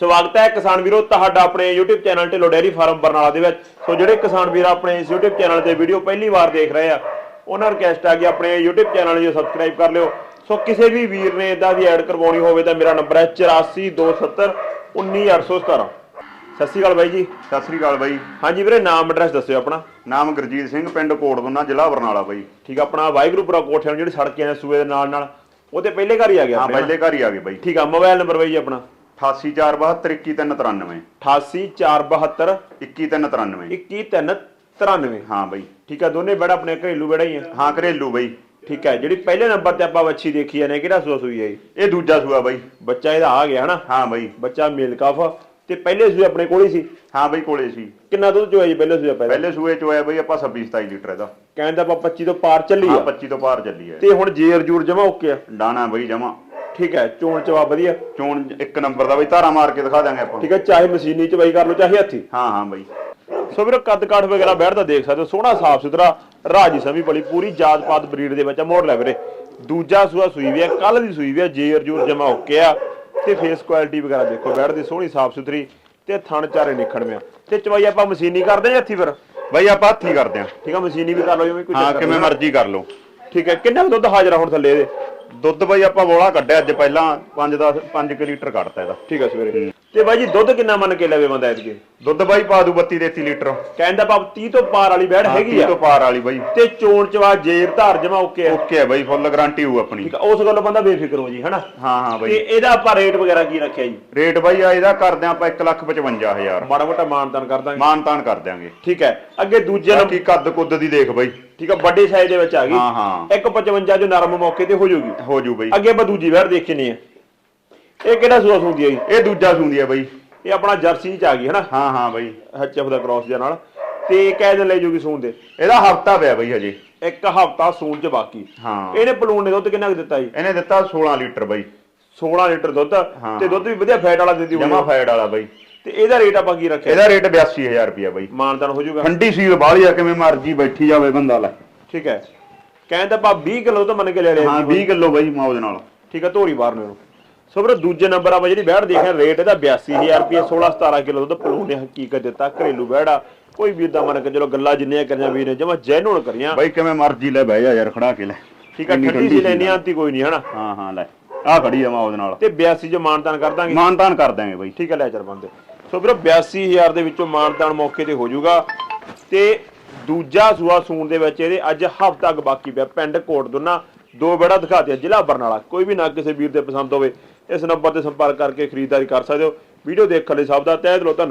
ਸਵਾਗਤ ਹੈ ਕਿਸਾਨ ਵੀਰੋ ਤੁਹਾਡਾ ਆਪਣੇ YouTube channel Dhillon dairy farm Barnala ਦੇ ਵਿੱਚ। ਸੋ ਜਿਹੜੇ ਕਿਸਾਨ ਵੀਰ ਆਪਣੇ ਇਸ YouTube ਚੈਨਲ ਤੇ ਵੀਡੀਓ ਪਹਿਲੀ ਵਾਰ ਦੇਖ ਰਹੇ ਆ ਉਹਨਾਂ ਰਿਕਵੈਸਟ ਆ ਕਿ ਆਪਣੇ YouTube ਚੈਨਲ ਨੂੰ ਸਬਸਕ੍ਰਾਈਬ ਕਰ ਲਿਓ। ਸੋ ਕਿਸੇ ਵੀ ਵੀਰ ਨੇ ਇਦਾਂ ਦੀ ਐਡ ਕਰਵਾਉਣੀ ਹੋਵੇ ਤਾਂ ਮੇਰਾ ਨੰਬਰ ਹੈ 8427 19817 ਸਤਿ ਸ਼੍ਰੀ ਅਕਾਲ ਬਾਈ ਜੀ। ਸਤਿ ਸ੍ਰੀ ਅਕਾਲ ਬਾਈ। ਹਾਂਜੀ ਵੀਰੇ ਨਾਮ ਐਡਰੈਸ ਦੱਸਿਓ ਆਪਣਾ। ਨਾਮ ਗੁਰਜੀਤ ਸਿੰਘ ਪਿੰਡ ਕੋਟਗੁਨਾ ਜ਼ਿਲ੍ਹਾ ਬਰਨਾਲਾ ਬਾਈ। ਠੀਕ ਆ ਆਪਣਾ ਵਾਹਿਗੁਰੂ ਪੁਰਾ ਕੋਠਿਆਂ ਨੂੰ ਜਿਹੜੀ ਸੜਕਾਂ ਨੇ ਸੂਏ ਦੇ ਨਾਲ ਨਾਲ ਉਹ ਤੇ ਪਹਿਲੇ ਘਰ ਹੀ ਆ ਗਿਆ ਹਾਂ ਪਹਿਲੇ ਘਰ ਹੀ ਆ ਗਏ ਬਾਈ। ਠੀਕ ਆ ਮੋਬਾਈਲ ਨੰਬਰ ਬਾਈ ਜੀ ਆਪਣਾ। 88472 88472 21393 21393 ਹਾਂ ਬਾਈ। ਠੀਕ ਆ ਦੋਨੇ ਬੜਾ ਆਪਣੇ ਘਰੇਲੂ ਬੜਾ ਹੀ ਹਾਂ ਘਰੇਲੂ ਬਾਈ। ਠੀਕ ਹੈ ਜਿਹੜੀ ਪਹਿਲੇ ਨੰਬਰ ਤੇ ਆਪਾਂ ਵੱਛੀ ਦੇਖੀ ਆ ਨੇ ਕਿਹੜਾ ਸੂਆ ਸੂਈ ਹੈ ਜੀ? ਇਹ ਦੂਜਾ ਸੂਆ ਬਾਈ। ਬੱਚਾ ਇਹਦਾ ਆ ਗਿਆ ਹਨਾ? ਹਾਂ ਬਾਈ। ਬੱਚਾ ਮਿਲਕਾਫ। ਤੇ ਪਹਿਲੇ ਸੂਏ ਆਪਣੇ ਕੋਲ ਹੀ ਸੀ? ਹਾਂ ਬਾਈ ਕੋਲੇ ਸੀ। ਕਿੰਨਾ ਦੁੱਧ ਚੋਇਆ ਜੀ ਪਹਿਲੇ ਸੂਏ ਪਹਿਲੇ ਪਹਿਲੇ ਸੂਏ ਚ ਹੋਇਆ ਬਾਈ ਆਪਾਂ 26 27 ਲੀਟਰ ਇਹਦਾ। ਕਹਿੰਦਾ ਆਪਾਂ 25 ਤੋਂ ਪਾਰ ਚੱਲੀ ਹਾਂ ਆ 25 ਤੋਂ ਪਾਰ ਚੱਲੀ ਹੈ ਤੇ ਹੁਣ ਜੇਰ ਜੂਰ ਜਮਾ ਓਕੇ ਆ? ਡਾਣਾ ਬਾਈ ਜਮਾ। ਠੀਕ ਹੈ ਚੋਣ ਚਵਾ ਵਧੀਆ। ਚੋਣ ਇੱਕ ਨੰਬਰ ਦਾ ਬਾਈ ਧਾਰਾ ਮਾਰ ਕੇ ਦਿਖਾ ਦਾਂਗੇ ਆਪਾਂ ਠੀਕ ਹੈ ਚਾਹੇ ਮਸ਼ੀਨੀ ਚਵਾਈ ਕਰ ਲਓ ਚਾਹੇ ਹੱਥੀ। ਹਾਂ ਹਾਂ ਬਾਈ। ਸੋ ਵੀਰੋ ਕੱਦ ਕਾਠ ਵਗੈਰਾ ਬੈਠਦਾ ਦੇਖ ਸਕਦੇ ਹੋ ਸੋਹਣਾ ਸਾਫ਼ ਸੁਥਰਾ ਰਾਜੀ ਸਮੀ ਬੜੀ ਪੂਰੀ ਜਾਤ ਪਾਤ ਬਰੀਡ ਦੇ ਵਿੱਚ ਆ, ਮੋੜ ਲੈ ਵੀਰੇ। ਦੂਜਾ ਸੂਆ ਸੂਈ ਵੀ ਆ ਕੱਲ ਦੀ ਸੂਈ ਵੀ ਆ ਜੇਰ ਜੂਰ ਜਮਾ ਓਕੇ ਆ ਤੇ ਫੇਸ ਕੁਆਲਿਟੀ ਵਗੈਰਾ ਦੇਖੋ ਬੈਠਦੀ ਸੋਹਣੀ ਸਾਫ਼ ਸੁਥਰੀ ਤੇ ਥਣ ਚਾਰੇ ਨਿਖੜਵੇਂ ਤੇ ਚਵਾਈ ਆਪਾਂ ਮਸ਼ੀਨੀ ਕਰਦੇ ਜਾਂ ਹੱਥੀ ਫਿਰ? ਬਾਈ ਆਪਾਂ ਹੱਥੀ ਕਰਦੇ ਆਂ ਠੀਕ ਆ ਮਸ਼ੀਨੀ ਵੀ ਕਰ ਲਓ ਜਿਵੇਂ ਕੋਈ ਹਾਂ ਚੱਕਰ ਕਿਵੇਂ। ਮਰਜ਼ੀ ਕਰ ਲਓ। ਠੀਕ ਹੈ ਕਿੰਨਾ ਕੁ ਦੁੱਧ ਹਾਜ਼ਰ ਆ ਹੁਣ ਥੱਲੇ ਇਹਦੇ? ਦੁੱਧ ਬਾਈ ਆਪਾਂ ਬੋਲਾ ਕੱਢਿਆ ਅੱਜ ਪਹਿਲਾਂ 5 10 5 ਲੀਟਰ ਕੱਢਤਾ ਇਹਦਾ। ਠੀਕ ਹੈ ਸਵੇਰੇ। ਤੇ ਬਾਈ ਜੀ ਦੁੱਧ ਕਿੰਨਾ ਮੰਨ ਕੇ ਲਵੇ ਬੰਦਾ ਇਹਦੇ ਦੁੱਧ ਬਾਈ ਪਾ ਦੂ 32 33 ਲੀਟਰ। ਕਹਿੰਦਾ ਬਾਬ 30 ਤੋਂ ਪਾਰ ਵਾਲੀ ਬੈੜ ਹੈਗੀ ਆ। ਤੋਂ ਪਾਰ ਵਾਲੀ ਬਾਈ। ਤੇ ਚੋਣ ਚਵਾ ਜੇਰ ਧਾਰ ਜਮਾ ਓਕੇ ਆ। ਓਕੇ ਹੈ ਬਾਈ ਫੁੱਲ ਗਾਰੰਟੀ ਹੋਊ ਆਪਣੀ। ਠੀਕ ਆ ਉਸ ਗੱਲੋਂ ਬੰਦਾ ਬੇਫਿਕਰ ਹੋ ਜੀ ਹਨਾ? ਹਾਂ ਹਾਂ ਤੇ ਬਾਈ ਇਹਦਾ ਆਪਾਂ ਰੇਟ ਵਗੈਰਾ ਕੀ ਰੱਖਿਆ ਜੀ? ਰੇਟ ਬਾਈ ਆ ਇਹਦਾ ਕਰਦੇ ਆਪਾਂ 155000 ਮਾੜਾ ਮੋਟਾ ਮਾਨਤਾਨ ਕਰ ਦਾਂਗੇ। ਮਾਨ ਤਾਨ ਕਰ ਦਿਆਂਗੇ। ਠੀਕ ਹੈ ਅੱਗੇ ਦੂਜੇ ਨੰਬਰ ਬਾਕੀ ਕੱਦ ਕੁੱਦ ਦੀ ਦੇਖ ਬਾਈ। ਠੀਕ ਆ ਵੱਡੇ ਸਾਈਜ਼ ਦੇ ਵਿੱਚ ਆ ਗਈ। ਹਾਂ ਹਾਂ। 155 ਜੋ ਨਰਮ ਮੌਕੇ ਤੇ ਹੋ ਜਾਊਗੀ ਹੋ ਜੂ ਬਾਈ। ਅੱਗੇ ਆਪਾਂ ਦੂਜੀ ਵੈਰ ਦੇਖਣੀ ਹੈ ਇਹ ਕਿਹੜਾ ਸੂਆ ਸੂੰਦੀ ਹੈ ਜੀ? ਇਹ ਦੂਜਾ ਸੁੰਦੀ ਆ ਬਾਈ। ਇਹ ਆਪਣਾ ਜਰਸੀ ਚ ਆ ਗਈ ਹਨਾ? ਹਾਂ ਹਾਂ ਬਾਈ। ਐਚਐਫ ਦਾ ਕ੍ਰਾਸ ਦੇ ਨਾਲ। ਤੇ ਕਹਿ ਦਿਨ ਲੈ ਜੂਗੀ ਸੂਣ ਦੇ? ਇਹਦਾ ਹਫਤਾ ਪਿਆ ਬਾਈ ਹਜੇ। ਇੱਕ ਹਫਤਾ ਸੂਣ ਚ ਬਾਕੀ। ਹਾਂ। ਇਹਨੇ ਪਲੂਣ ਨੇ ਦੁੱਧ ਕਿੰਨਾ ਕੁ ਦਿੱਤਾ ਜੀ? ਇਹਨੇ ਦਿੱਤਾ 16 ਲੀਟਰ ਬਾਈ। 16 ਲੀਟਰ ਦੁੱਧ। ਤੇ ਦੁੱਧ ਵੀ ਵਧੀਆ ਫੈਟ ਵਾਲਾ ਦਿੰਦੀ ਜਮਾ ਹੋਣੀ ਫੈਡ ਵਾਲਾ ਬਾਈ। ਤੇ ਇਹਦਾ ਰੇਟ ਆਪਾਂ ਕੀ ਰੱਖਿਆ? ਇਹਦਾ ਰੇਟ 82000 ਰੁਪਿਆ ਬਾਈ। ਮਾਨਦਾਨ ਹੋ ਜਾਊਗਾ। ਠੰਡੀ ਸੀਲ ਬਾਹਲੀ ਆ ਕਿਵੇਂ ਮਰਜ਼ੀ ਬੈਠੀ ਜਾਵੇ ਬੰਦਾ ਲੈ। ਠੀਕ ਹੈ। ਕਹਿੰਦਾ ਆਪਾਂ 20 ਕਿਲੋ ਤਾਂ ਮੰਨ ਕੇ ਲੈ ਲਿਆ ਹਾਂ 20 ਕਿਲੋ ਬਾਈ ਮੌਜ ਨਾਲ। ਠੀਕ ਹੈ ਧੋਰੀ ਬਾਹਰ ਨੂੰ। ਸੋ ਵੀਰੋ ਦੂਜੇ ਨੰਬਰ ਆਪਾਂ ਜਿਹੜੀ ਬੈੜ ਦੇਖਿਆ ਰੇਟ ਇਹਦਾ 82000 ਰੁਪਏ 16 17 ਕਿਲੋ ਦੁੱਧ ਪਲੂਣ ਨੇ ਹਕੀਕਤ ਦਿੱਤਾ ਘਰੇਲੂ ਬੈੜਾ। ਕੋਈ ਵੀ ਇਦਾਂ ਮੰਨ ਕੇ ਚਲੋ ਗੱਲਾਂ ਜਿੰਨੀਆਂ ਕਰੀਆਂ ਵੀਰ ਨੇ ਜਮਾ ਜੈਨੂਨ ਕਰੀਆਂ। ਬਾਈ ਕਿਵੇਂ ਮਰਜ਼ੀ ਲੈ ਬਹਿ ਜਾ ਯਾਰ ਖੜਾ ਕੇ ਲੈ। ਠੀਕ ਹੈ ਠੰਡੀ ਸੀ ਲੈਣੀ ਆਂਤੀ ਕੋਈ ਨਹੀਂ ਹਨਾ? ਹਾਂ ਹਾਂ ਲੈ। ਆ ਖੜੀ ਆ ਮੌਜ ਨਾਲ। ਤੇ 82 ਜੋ ਮਾਨਦਾਨ ਕਰ ਦਾਂਗੇ। ਮਾਨ ਤਾਨ ਕਰ ਦਿਆਂਗੇ ਬਾਈ। ਠੀਕ ਹੈ ਲੈ ਚੱਲ ਬੰਦੇ। ਸੋ ਵੀਰੋ 82000 ਦੇ ਵਿੱਚੋਂ ਮਾਨਦਾਨ ਮੌਕੇ ਤੇ ਹੋ ਜਾਊਗਾ ਤੇ ਦੂਜਾ ਸੂਆ ਸੂਣ ਦੇ ਵਿੱਚ ਇਹਦੇ ਅੱਜ ਹਫ਼ਤਾ ਕੁ ਬਾਕੀ ਪਿਆ, ਪਿੰਡ ਕੋਟ ਦੋਨਾ, ਦੋ ਬੜਾ ਦਿਖਾਤੇ ਜ਼ਿਲ੍ਹਾ ਬਰਨਾਲਾ। ਕੋਈ ਵੀ ਨਾ ਕਿਸੇ ਵੀਰ ਦੇ ਪਸੰਦ ਹੋਵੇ, ਇਸ ਨੰਬਰ ਤੇ ਸੰਪਰਕ ਕਰਕੇ ਖਰੀਦਦਾਰੀ ਕਰ ਸਕਦੇ ਹੋ। ਵੀਡੀਓ ਦੇਖਣ ਲਈ ਸਭ ਦਾ ਤਹਿ ਦਿਲੋਂ ਧੰਨਵਾਦ।